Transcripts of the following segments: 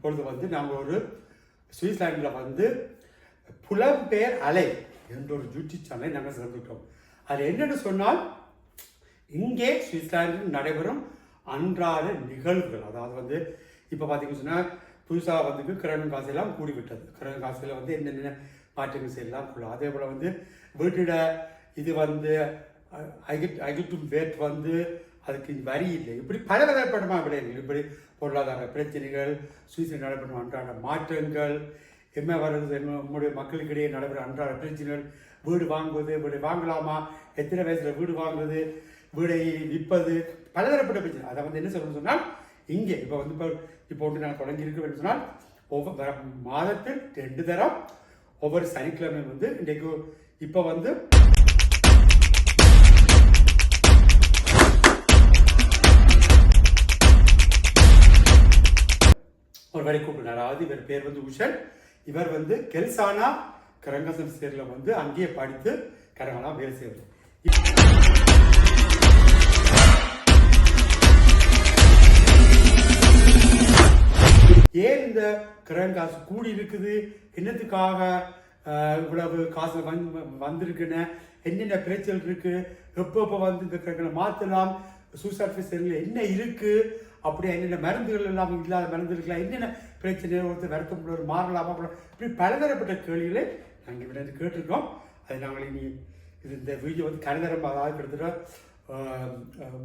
இப்பொழுது வந்து நாங்கள் ஒரு சுவிட்சர்லாண்டில் வந்து புலம்பெயர் அலை என்ற ஒரு யூடியூப் சேனலை நாங்கள் சேர்ந்துட்டோம் அது என்னென்னு சொன்னால் இங்கே சுவிட்சர்லாண்டில் நடைபெறும் அன்றாட நிகழ்வுகள். அதாவது வந்து இப்போ பார்த்தீங்கன்னு சொன்னால் புதுசாக வந்து கிரகணம் காசெல்லாம் கூடிவிட்டது. கிரகணம் காசுல வந்து என்னென்ன மாற்றங்கள் செய்யலாம் அதே போல் வந்து வீட்டிட இது வந்து அகிட் அகிட்டும் வேட் வந்து அதுக்கு வரி இல்லை. இப்படி பல வகைப்படமாக விடயங்கள் இப்படி பொருளாதார பிரச்சனைகள் சுவிஸில் நடைபெறும் அன்றாட மாற்றங்கள் என்ன வருது என்ன நம்முடைய மக்களுக்கிடையே நடைபெறும் அன்றாட பிரச்சனைகள் வீடு வாங்குவது வீடு வாங்கலாமா எத்தனை வயசில் வீடு வாங்குவது வீடை விற்பது பலதரப்பட்ட பிரச்சனை. அதை வந்து என்ன சொல்லணும்னு சொன்னால் இங்கே இப்போ வந்து இப்போ இப்போ ஒன்று நான் தொடங்கியிருக்கேன் சொன்னால் ஒவ்வொரு வர- மாதத்தில் ரெண்டு தரம் ஒவ்வொரு சனிக்கிழமை வந்து இன்றைக்கு இப்போ வந்து ஒரு வரை கூப்பிட்டார் அதாவது இவர் பேர் வந்து உஷன் இவர் வந்து கெல்சானா கரங்கசன் சேரில் வந்து அங்கேயே படித்து கரங்கலாம் வேலை செய்வது ஏன் இந்த கிரகம் காசு கூடி இருக்குது? என்னத்துக்காக இவ்வளவு காசு வந்து வந்திருக்குன்னு? என்னென்ன பிரச்சனை இருக்கு? எப்போ எப்போ வந்து இந்த கிரகங்களை மாற்றலாம் சூசைட் ஃபெசிலிட்டியில் என்ன இருக்கு? அப்படி என்னென்ன மருந்துகள் எல்லாம் இல்லாத மருந்து இருக்கலாம் என்னென்ன பிரச்சனை? ஒருத்தர் வருத்தம் ஒரு மாறலாமா இப்படி பலதரப்பட்ட கேள்விகளை நாங்கள் இவரை கேட்டிருக்கோம். அது நாங்கள் இனி இது இந்த வீடியோ வந்து கணிதரம் அதாவது கிட்டத்தட்ட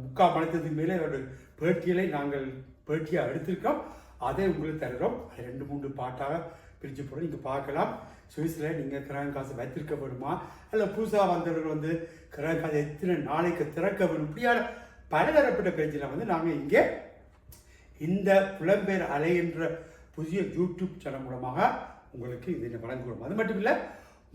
முக்கால் மணித்ததுக்கு மேலே அவருடைய பேட்டியலை நாங்கள் பேட்டியாக எடுத்திருக்கோம். அதை உங்களுக்கு தருகிறோம். அது ரெண்டு மூன்று பாட்டாக பிரித்து போகிறோம் நீங்கள் பார்க்கலாம். சுவிஸில் நீங்கள் கிரகம் காசு வைத்திருக்க வேணுமா அல்ல புதுசாக வந்தவர்கள் வந்து கிரகம் காசு எத்தனை நாளைக்கு திறக்க வேணும் இப்படியான பலதரப்பட்ட பேச்சில் வந்து நாங்கள் இங்கே இந்த புலம்பெயர் அலை என்ற புதிய யூடியூப் சேனல் மூலமாக உங்களுக்கு இதை வழங்குகிறோம் அது மட்டும் இல்லை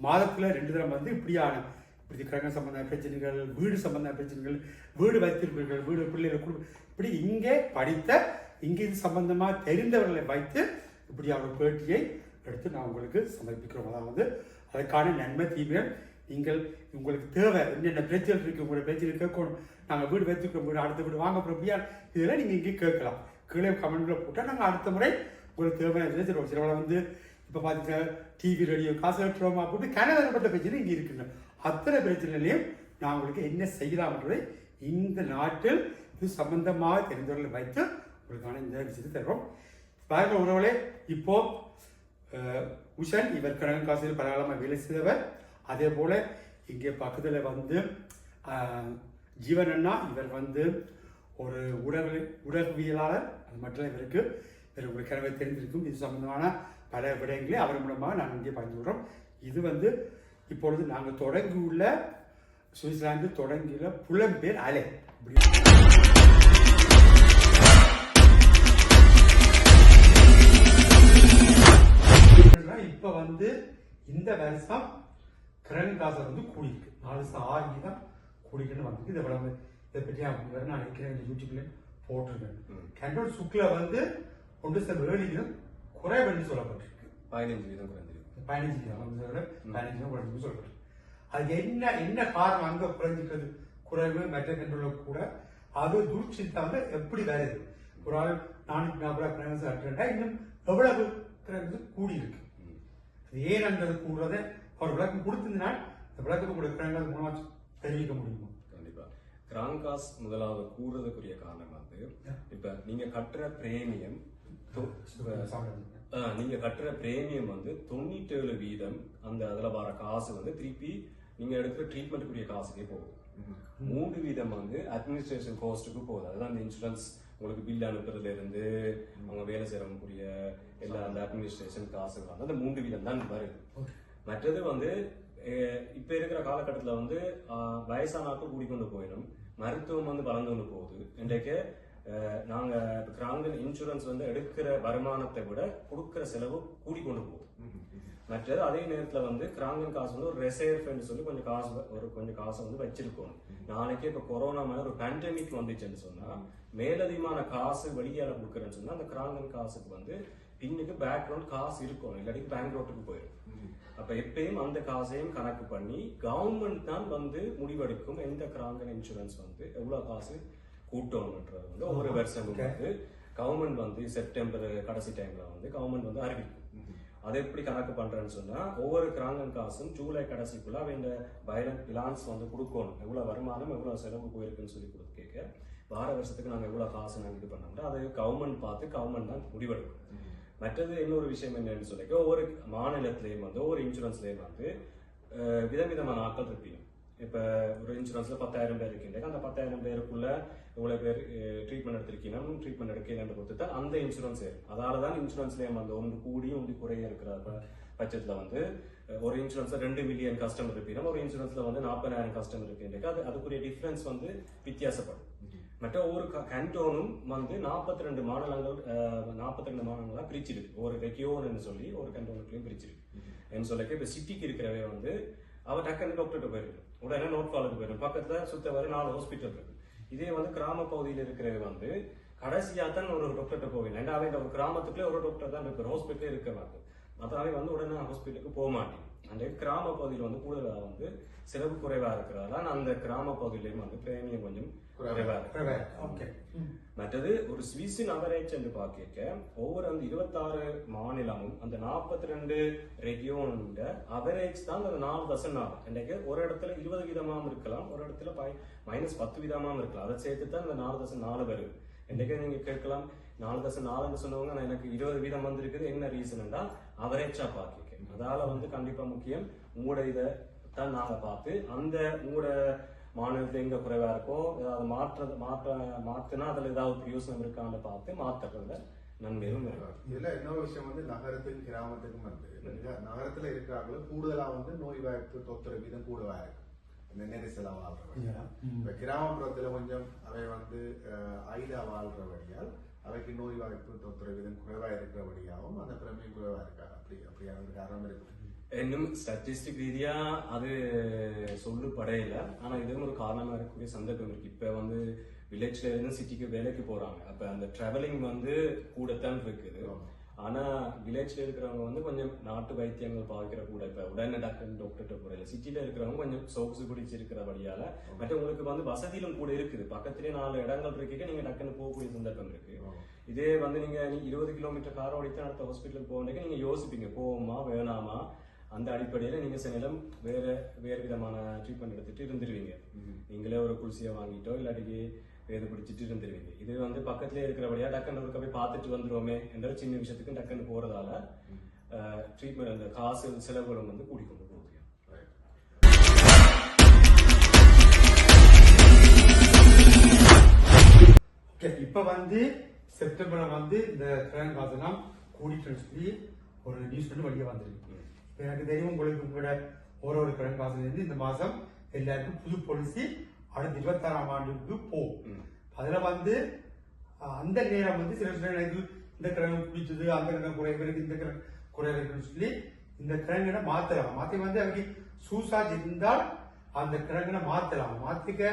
மாதத்தில் ரெண்டு தரம் வந்து இப்படியான இப்படி கிரகம் சம்பந்த பிரச்சனைகள் வீடு சம்பந்த பிரச்சனைகள் வீடு வைத்திருப்பீர்கள் வீடு பிள்ளைகள் குடும்பம் இப்படி இங்கே படித்த இங்கே இது சம்பந்தமாக தெரிந்தவர்களை வைத்து இப்படியான ஒரு பேட்டியை எடுத்து நான் உங்களுக்கு சமர்ப்பிக்கிறோம். அதாவது அதற்கான நன்மை தீமைகள் நீங்கள் உங்களுக்கு தேவை. என்னென்ன பிரச்சனை இருக்குது உங்களுடைய பிரச்சனை கேட்கணும். நாங்கள் வீடு வைத்துக்கிறோம் வீடு அடுத்த வீடு வாங்க போகிறோம் இதெல்லாம் நீங்கள் இங்கே கேட்கலாம். கீழே கமெண்ட்டில் போட்டால் நாங்கள் அடுத்த முறை உங்களுக்கு தேவையான பேசுகிறோம் சிலவளை வந்து இப்போ பார்த்தீங்கன்னா டிவி ரேடியோ காசு கட்டுறோமா அப்படின்னு கனவரப்பட்ட பிரச்சனை இங்கே இருக்குங்க. அத்தனை பிரச்சனையிலையும் நான் உங்களுக்கு என்ன செய்யலாம்ன்றதை இந்த நாட்டில் இது சம்பந்தமாக தெரிந்தவர்களை வைத்து உங்களுக்கான இந்த விஷயத்தை தருவோம். பாருங்க உறவுகளே இப்போ உஷன் இவர் கடன் காசில் பரவாயில்லாமல் வேலை செய்தவர். அதே போல் இங்கே பக்கத்தில் வந்து ஜீவன் அண்ணா இவர் வந்து ஒரு உடல் உடல்வியலாளர் அது மட்டும் இவருக்கு. இவர் உங்களுக்கு கனவை தெரிந்திருக்கும். இது சம்பந்தமான பல விடயங்களை அவர் மூலமாக நாங்கள் இங்கே பயந்து விடுறோம் இது வந்து இப்பொழுது நாங்கள் தொடங்கியுள்ள சுவிட்சர்லாந்து தொடங்கியுள்ள புலம்பெயர் அலை. இப்படி இப்போ வந்து இந்த வருஷம் கிரண் காசை வந்து கூடியிருக்கு. நாலு வருஷம் ஆகி தான் கூடிக்கணும் வந்து இதை விளம்பரம் இதை பற்றி வேற நான் நினைக்கிறேன் இந்த யூடியூப்ல போட்டிருக்கேன். கண்டோல் சுக்ல வந்து ஒன்று சில வேலியிலும் குறைவென்று சொல்லப்பட்டிருக்கு. பதினஞ்சு வீதம் குறைஞ்சிருக்கு. பதினஞ்சு விட பதினஞ்சு தான் குறைஞ்சு சொல்லப்பட்டிருக்கு. அது என்ன என்ன காரணம் அங்க குறைஞ்சிட்டது குறைவு மற்ற கண்ட்ரோல கூட அது துர்ச்சித்தா வந்து எப்படி வருது ஒரு ஆள் நானூத்தி நாற்பது பிரயாசம் அட்டுறா இன்னும் எவ்வளவு கிரகத்து கூடி இருக்கு அது ஏன் அந்தது கூடுறத அவர் விளக்கம் கொடுத்திருந்தால் இந்த விளக்கத்தை கூட கிரகங்கள் மூலமா தெரிவிக்க முடியுமா? கண்டிப்பா கிராங்காஸ் முதலாவது கூறுறதுக்குரிய காரணம் வந்து இப்ப நீங்க கட்டுற பிரேமியம். நீங்க கட்டுற பிரேமியம் வந்து தொண்ணூற்றேழு வீதம் அந்த அதுல வர காசு வந்து திருப்பி நீங்க எடுக்கிற ட்ரீட்மெண்ட்டுக்குரிய காசுக்கே போகுது மூன்று வீதம் வந்து அட்மினிஸ்ட்ரேஷன் காஸ்ட்டுக்கு போகுது. அதுதான் இந்த இன்சூரன்ஸ் உங்களுக்கு பில் அனுப்புறதுல இருந்து அவங்க வேலை செய்யறவங்களுக்குரிய எல்லா அந்த அட்மினிஸ்ட்ரேஷன் காசு அந்த மூன்று வீதம் தான் வருது மற்றது வந்து இப்ப இருக்கிற காலகட்டத்துல வந்து வயசானாக்கள் கூடிக்கொண்டு போயிடும். மருத்துவம் வந்து வளர்ந்து கொண்டு போகுது. இன்றைக்கு நாங்க கிராங்கன் இன்சூரன்ஸ் வந்து எடுக்கிற வருமானத்தை விட கொடுக்கிற செலவு கூடி கொண்டு போகுது. மற்றது அதே நேரத்துல வந்து கிராங்கன் காசு வந்து ஒரு ரெசர்வ்னு சொல்லி கொஞ்சம் காசு வ- ஒரு கொஞ்சம் காசை வந்து வச்சிருக்கோம். நாளைக்கு இப்ப கொரோனா மாதிரி ஒரு பேண்டமிக் வந்துச்சுன்னு சொன்னா மேலதிகமான காசு வெளியால கொடுக்குறேன்னு சொன்னா அந்த கிராங்கன் காசுக்கு வந்து இன்னைக்கு பேக்ரவுண்ட் காசு இருக்கும் இல்லாட்டி பேங்க் ரோட்டுக்கு போயிடும் அப்ப எப்பயும் அந்த காசையும் கணக்கு பண்ணி கவர்மெண்ட் தான் வந்து முடிவெடுக்கும் எந்த கிராங்கன் இன்சூரன்ஸ் வந்து எவ்வளவு காசு கூட்டணும்ன்றது வந்து ஒவ்வொரு வருஷமும் வந்து கவர்மெண்ட் வந்து செப்டம்பர் கடைசி டைம்ல வந்து கவர்மெண்ட் வந்து அறிவிக்கும். அதை எப்படி கணக்கு பண்றேன்னு சொன்னா ஒவ்வொரு கிராங்கன் காசும் ஜூலை கடைசிக்குள்ள அவன் இந்த பைலன்ஸ் பிலான்ஸ் வந்து கொடுக்கணும். எவ்வளவு வருமானம் எவ்வளவு செலவு போயிருக்குன்னு சொல்லி கொடுத்து கேட்க வார வருஷத்துக்கு நாங்க எவ்வளவு காசு நாங்க இது பண்ணோம்னா அதை கவர்மெண்ட் பார்த்து கவர்மெண்ட் தான் முடிவெடுக்கும். மற்றது இன்னொரு விஷயம் என்னன்னு சொல்லிக்க ஒவ்வொரு மாநிலத்திலையும் வந்து ஒவ்வொரு இன்சூரன்ஸ்லயும் வந்து விதவிதமான ஆட்கள் இருப்பீங்க. இப்போ ஒரு இன்சூரன்ஸ்ல பத்தாயிரம் பேர் இருக்கின்ற அந்த பத்தாயிரம் பேருக்குள்ள இவ்வளவு பேர் ட்ரீட்மெண்ட் எடுத்திருக்கீங்க. ட்ரீட்மெண்ட் எடுக்கலன்னு பொறுத்து அந்த இன்சூரன்ஸ் ஏறும். அதால தான் இன்சூரன்ஸ்லயும் வந்து ஒன்று கூடி ஒன்று குறைய இருக்கிற பட்சத்தில் வந்து ஒரு இன்சூரன்ஸ்ல ரெண்டு மில்லியன் கஸ்டமர் இருப்பீங்க. ஒரு இன்சூரன்ஸ்ல வந்து நாற்பதாயிரம் கஸ்டமர் இருக்கின்ற அது அதுக்குரிய டிஃபரன்ஸ் வந்து வித்தியாசப்படும். மற்ற ஒவ்வொரு கண்டோனும் வந்து நாற்பத்தி ரெண்டு மாநிலங்கள் நாற்பத்தி ரெண்டு மாநிலங்களா பிரிச்சிருக்கு. ஒரு ரெக்கியோன்னு சொல்லி ஒரு கண்டோனுக்குள்ளேயும் பிரிச்சிருக்கு. என்ன சொல்லிக்க இப்போ சிட்டிக்கு இருக்கிறவே வந்து அவ டக்குன்னு டாக்டர்கிட்ட போயிருக்கு உடனே நோட் ஃபாலுக்கு போயிருக்கு பக்கத்துல சுத்த வரை நாலு ஹாஸ்பிட்டல் இருக்கு. இதே வந்து கிராம பகுதியில் இருக்கிறவே வந்து கடைசியா தான் ஒரு டாக்டர்கிட்ட போவீங்க ஏன்னா அவன் ஒரு கிராமத்துக்குள்ளே ஒரு டாக்டர் தான் இருக்கிற ஹாஸ்பிட்டலே இருக்க மாட்டேன் மற்றவங்க வந்து உடனே ஹாஸ்பிட்டலுக்கு போக மாட்டேன். அந்த கிராம பகுதியில் வந்து கூடுதலாக வந்து செலவு குறைவா இருக்கிறதால அந்த கிராம பகுதியிலையும் வந்து பிரேமியம் கொஞ்சம் மற்றது ஒரு ஸ்விஸின் அவரேஜ் என்று பார்க்க ஒவ்வொரு அந்த இருபத்தாறு மாநிலமும் அந்த நாற்பத்தி ரெண்டு ரெகியோனோட அவரேஜ் தான் அந்த நாலு தசம் நாலு இன்றைக்கு ஒரு இடத்துல இருபது வீதமாகவும் இருக்கலாம் ஒரு இடத்துல மைனஸ் பத்து வீதமாகவும் இருக்கலாம். அதை சேர்த்து தான் இந்த நாலு தசம் நாலு வருது இன்றைக்கு நீங்க கேட்கலாம் நாலு தசம் நாலுன்னு சொன்னவங்க நான் எனக்கு இருபது வீதம் வந்திருக்குது என்ன ரீசன்டா அவரேஜா பார்க்க அதால வந்து கண்டிப்பா முக்கியம் உங்களோட இதை தான் நாங்க பார்த்து அந்த உங்களோட மாநிலத்துல எங்க குறைவா இருக்கோ ஏதாவது மாற்ற மாற்ற மாத்தினா அதுல ஏதாவது பிரயோசனம் இருக்கான்னு பார்த்து மாத்துறதுல நன்மையும் இதுல இன்னொரு விஷயம் வந்து நகரத்துக்கும் கிராமத்துக்கும் வந்து? நகரத்துல இருக்கிறாங்களோ கூடுதலா வந்து நோய் வாய்ப்பு தொத்துற வீதம் கூடுதலா இருக்கு. இந்த நெரிசலா வாழ்றவங்க இப்ப கிராமப்புறத்துல கொஞ்சம் அவை வந்து அஹ், ஐதா வாழ்றபடியால் அவைக்கு நோய் வாய்ப்பு தொத்துற வீதம் குறைவா இருக்கிறபடியாகவும் அந்த பிரமையும் குறைவா இருக்கா? அப்படி அப்படியான காரணம் இருக்கு. இன்னும் ஸ்டாட்டிஸ்டிக் ரீதியாக அது சொல்லப்படையில ஆனால் இதுவும் ஒரு காரணமாக இருக்கக்கூடிய சந்தர்ப்பம் இருக்கு. இப்போ வந்து வில்லேஜ்ல இருந்து சிட்டிக்கு வேலைக்கு போறாங்க. அப்போ அந்த டிராவலிங் வந்து கூடத்தான் இருக்குது. ஆனா வில்லேஜ்ல இருக்கிறவங்க வந்து கொஞ்சம் நாட்டு வைத்தியங்கள் பார்க்கிற கூட இப்ப உடனே டாக்டர் டாக்டர்கிட்ட போறதில்ல சிட்டில இருக்கிறவங்க கொஞ்சம் சோக்ஸு பிடிச்சி இருக்கிறபடியால மற்ற உங்களுக்கு வந்து வசதியிலும் கூட இருக்குது. பக்கத்திலே நாலு இடங்கள் இருக்கு நீங்க டக்குன்னு போகக்கூடிய சந்தர்ப்பம் இருக்கு. இதே வந்து நீங்க இருபது கிலோமீட்டர் கார் ஓடித்தான் அடுத்த ஹாஸ்பிட்டலுக்கு போகணுக்கு நீங்க யோசிப்பீங்க. போவோமா வேணாமா? அந்த அடிப்படையில நீங்க சில நேரம் வேற வேறு விதமான ட்ரீட்மெண்ட் எடுத்துட்டு இருந்துருவீங்க. நீங்களே ஒரு குளிசியை வாங்கிட்டோ இல்லாட்டிக்கு வேது பிடிச்சிட்டு இருந்துருவீங்க. இது வந்து பக்கத்திலே இருக்கிறபடியா டக்குன்னு ஒருக்க போய் பார்த்துட்டு வந்துருவோமே என்ற சின்ன விஷயத்துக்கு டக்குன்னு போறதால ட்ரீட்மெண்ட் அந்த காசு செலவுகளும் வந்து கூடிக்கொண்டு ஓகே இப்போ வந்து செப்டம்பர்ல வந்து இந்த கிரான் காசெல்லாம் கூடிட்டுன்னு சொல்லி ஒரு நியூஸ் வந்து வெளியே வந்திருக்கு. எனக்கு தெரியும் உங்களுக்கு உங்களோட ஒரு ஒரு கிரான் காசுல இருந்து இந்த மாசம் எல்லாருக்கும் புது பாலிசி அடுத்த இருபத்தாறாம் ஆண்டுக்கு போகும். அதுல வந்து அந்த நேரம் வந்து சில சில எனக்கு இந்த கிரகம் பிடிச்சது அந்த கிரகம் குறைவு இருக்கு இந்த கிரகம் குறைவு இருக்குன்னு சொல்லி இந்த கிரகங்களை மாத்தலாம். மாத்தி வந்து அவங்க சூசாஜ் இருந்தால் அந்த கிரகங்களை மாத்தலாம். மாத்திக்க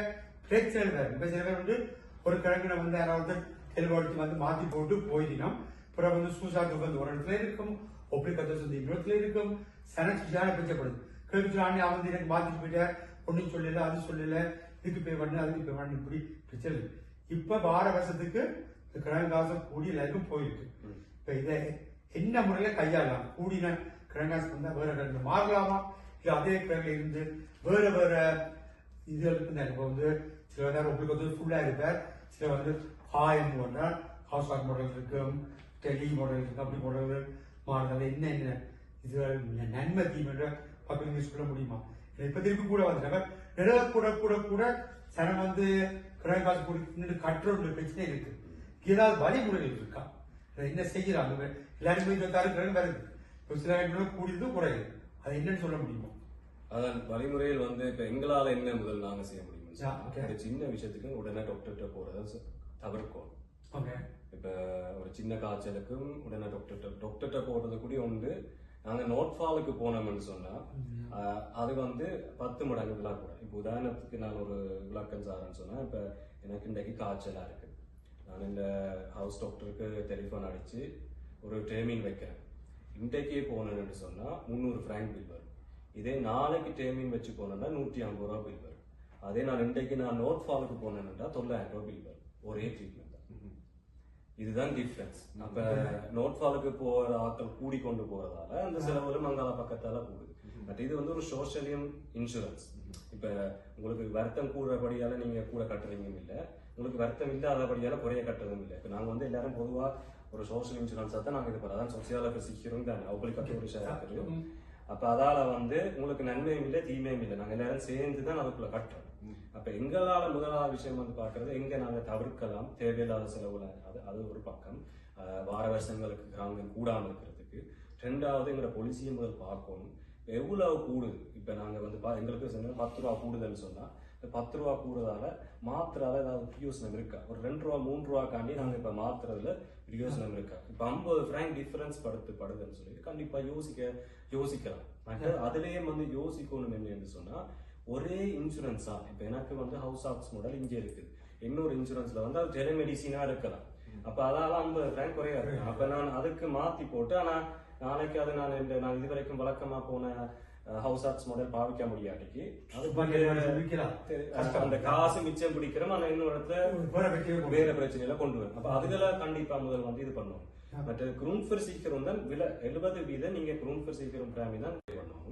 பிரச்சனை இப்ப சில பேர் வந்து ஒரு கிழங்குல வந்து யாராவது தெளிவடிச்சு வந்து மாத்தி போட்டு போயிடணும் அப்புறம் வந்து சூசாக்கு வந்து ஒரு இடத்துல இருக்கும் ஒப்படி கத்த வந்து இன்னொரு இடத்துல இருக்கும் சனச்சியான பிச்சப்படுது கேட்டு ஆண்டு அவன் வந்து எனக்கு பாதிச்சு போயிட்டார் ஒன்றும் சொல்லல அது சொல்லல இதுக்கு போய் பண்ணு அதுக்கு போய் பண்ணு இப்படி பிரச்சனை இப்ப வார வருஷத்துக்கு இந்த கிழங்கு கூடி எல்லாருக்கும் போயிருக்கு. இப்ப இதை என்ன முறையில கையாளலாம்? கூடின கிழங்காசு வந்தா வேற கிழங்கு மாறலாமா? இல்ல அதே கிழங்குல இருந்து வேற வேற இதுகளுக்கு தான் இப்போ வந்து சில நேரம் உங்களுக்கு வந்து ஃபுல்லா இருப்பார். சில வந்து ஹாய் போட்டால் ஹவுஸ் ஆஃப் மாடல் இருக்கும். டெலி மாடல் இருக்கு அப்படி மாடல்கள் மாறுதல் என்ன. என்ன இதுகள் நன்மை தீமை பக்கம் நீங்க சொல்ல முடியுமா? இப்ப திருப்பி கூட வந்துட்டாங்க நிறைய கூட கூட கூட சனம் வந்து கிரக காசு கொடுத்து கட்டுற பிரச்சனை இருக்கு. ஏதாவது வழிமுறைகள் இருக்கா? என்ன செய்யறாங்க எல்லாருமே இருபத்தாறு கிரகம் வருது. ஒரு சில இடத்துல கூடியது குறையுது. அது என்னன்னு சொல்ல முடியுமா? அதான் வழிமுறையில் வந்து இப்ப எங்களால என்ன முதல் நாங்க செய்ய முடியும்? சின்ன விஷயத்துக்கு உடனே டாக்டர்கிட்ட போறத ச- தவிர்க்கும் ஓகே இப்ப ஒரு சின்ன காய்ச்சலுக்கும் உடனே டாக்டர்கிட்ட டாக்டர்கிட்ட போறது கூட உண்டு. நாங்க நோட்ஃபாலுக்கு போனோம்னு சொன்னா ஆஹ், அது வந்து பத்து மடங்கு விழா கூட. இப்போ உதாரணத்துக்கு நான் ஒரு விளக்கம் சாரன்னு சொன்னா இப்ப எனக்கு இன்றைக்கு காய்ச்சலா இருக்கு. நான் இந்த ஹவுஸ் டாக்டருக்கு டெலிஃபோன் அடிச்சு ஒரு ட்ரைனிங் வைக்கிறேன். இன்றைக்கே போனேன்னு சொன்னா முந்நூறு ஃப்ராங்க் பில் வரும். இதே நாளைக்கு டைமிங் வச்சு போனேன்னா நூற்றி ஐம்பது ரூபா பில் வரும். அதே நான் இன்றைக்கு நான் நோட் ஃபாலுக்கு போனேன்னா தொள்ளாயிரம் ரூபா பில் வரும். ஒரே ட்ரீட்மெண்ட் இதுதான் டிஃபரன்ஸ் அப்ப நோட்ஃபாலுக்கு போற ஆட்கள் கூடி கொண்டு போறதால அந்த செலவுகளும் மங்காள பக்கத்தால கூடுது பட் இது வந்து ஒரு சோஷியலியம் இன்சூரன்ஸ் இப்ப உங்களுக்கு வருத்தம் கூடுறபடியால நீங்க கூட கட்டுறீங்க இல்ல உங்களுக்கு வருத்தம் இல்லாதபடியால குறைய கட்டுறதும் இல்லை. இப்ப நாங்க வந்து எல்லாரும் பொதுவா ஒரு சோஷியல் இன்சூரன்ஸா தான் நாங்க இது பண்ணோம் அதான் சொசியால சிக்கிறோம் தான் அவங்களுக்கு ஒரு ஷேர் அப்ப அதால வந்து உங்களுக்கு நன்மையும் இல்லை தீமையும் இல்லை. நாங்க எல்லாரும் சேர்ந்து தான் அதுக்குள்ள கட்டுறோம். அப்ப எங்களால முதலாவது விஷயம் வந்து பாக்குறது எங்க நாங்க தவிர்க்கலாம் தேவையில்லாத செலவுல. அது அது ஒரு பக்கம். வார வருஷங்களுக்கு கிராமம் கூடாம இருக்கிறதுக்கு. ரெண்டாவது எங்களோட பொலிசியை முதல் பார்க்கணும். எவ்வளவு கூடுது இப்ப நாங்க வந்து பா- எங்களுக்கு சொன்ன பத்து ரூபா கூடுதல்னு சொன்னா இந்த பத்து ரூபா கூடுறதால மாத்துறதால ஏதாவது பிரயோசனம் இருக்கா? ஒரு ரெண்டு ரூபா மூணு ரூபாக்காண்டி நாங்க இப்ப மாத்துறதுல பிரயோசனம் இருக்கா? இப்ப ஐம்பது ஃப்ராங்க் டிஃபரன்ஸ் படுத்து படுதுன்னு சொல்லி கண்டிப்பா யோசிக்க யோசிக்கலாம். அதுலயே வந்து யோசிக்கணும் என்னன்னு சொன்னா ஒரே இன்சூரன்ஸா இப்ப எனக்கு வந்து ஹவுஸ் ஆக்ஸ் மாடல் இங்கே இருக்குது. இன்னொரு இன்சூரன்ஸ்ல வந்து அது டெலிமெடிசினா இருக்கலாம். அப்ப அதால ஐம்பது ரேங்க் குறையா இருக்கு அப்ப நான் அதுக்கு மாத்தி போட்டு ஆனா நாளைக்கு அது நான் இந்த நான் இது வரைக்கும் வழக்கமா போன ஹவுஸ் ஆக்ஸ் மாடல் பாவிக்க முடியாட்டிக்கு அந்த காசு மிச்சம் பிடிக்கிறோம் ஆனா இன்னொரு இடத்துல வேற பிரச்சனையில கொண்டு வரும் அப்ப அதுகளை கண்டிப்பா முதல் வந்து இது பண்ணும் மற்ற குரூன்ஃபர் சீக்கிரம் தான் விலை எழுபது வீதம் நீங்க குரூன்ஃபர் சீக்கிரம் பிராமி தான் பண்ணணும்.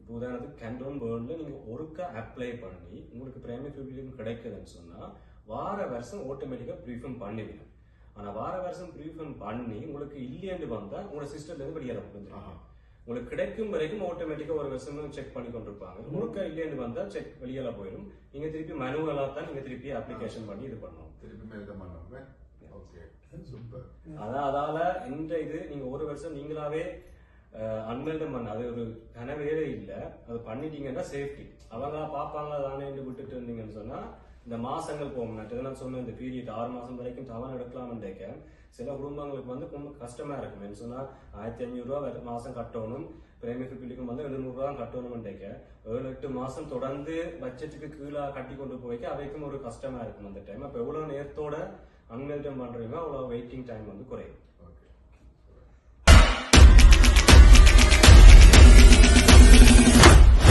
இப்போ உதாரணத்துக்கு கேண்டோன் பேர்ன்ல நீங்க ஒருக்கா அப்ளை பண்ணி உங்களுக்கு பிரைமரி பிபிலியம் கிடைக்குதுன்னு சொன்னா வார வருஷம் ஆட்டோமேட்டிக்கா ப்ரீஃபம் பண்ணிவிடும் ஆனா வார வருஷம் ப்ரீஃபம் பண்ணி உங்களுக்கு இல்லையேண்டு வந்தா உங்களோட சிஸ்டம்ல இருந்து வெளியேற முடிஞ்சிடும் உங்களுக்கு கிடைக்கும் வரைக்கும் ஆட்டோமேட்டிக்கா ஒரு வருஷம் செக் பண்ணி கொண்டிருப்பாங்க. முழுக்க இல்லையேண்டு வந்தா செக் வெளியில போயிடும் நீங்க திருப்பி மனுவலா தான் நீங்க திருப்பி அப்ளிகேஷன் பண்ணி இது பண்ணணும் திருப்பி அதான் அதால இந்த இது நீங்க ஒரு வருஷம் நீங்களாவே அன்மெல்டம் பண்ண அது ஒரு கன வேலை இல்ல. அது பண்ணிட்டீங்கன்னா சேஃப்டி அவங்க பாப்பாங்க தானே விட்டுட்டு இருந்தீங்கன்னு சொன்னா இந்த மாசங்கள் போகும். நான் நான் சொன்ன இந்த பீரியட் ஆறு மாசம் வரைக்கும் தவறு எடுக்கலாம்னு சில குடும்பங்களுக்கு வந்து ரொம்ப கஷ்டமா இருக்கும். என்ன சொன்னா ஆயிரத்தி ஐநூறு மாசம் கட்டணும். பிரேமிக்கு பிள்ளைக்கும் வந்து எழுநூறு தான் கட்டணும் ஏழு எட்டு மாசம் தொடர்ந்து பட்ஜெட்டுக்கு கீழே கட்டி கொண்டு போய்க்க அவைக்கும் ஒரு கஷ்டமா இருக்கும் அந்த டைம் அப்ப எவ்வளவு நேரத்தோட அன்மெல்டம் பண்றீங்களோ அவ்வளவு வெயிட்டிங் டைம் வந்து குறையும்.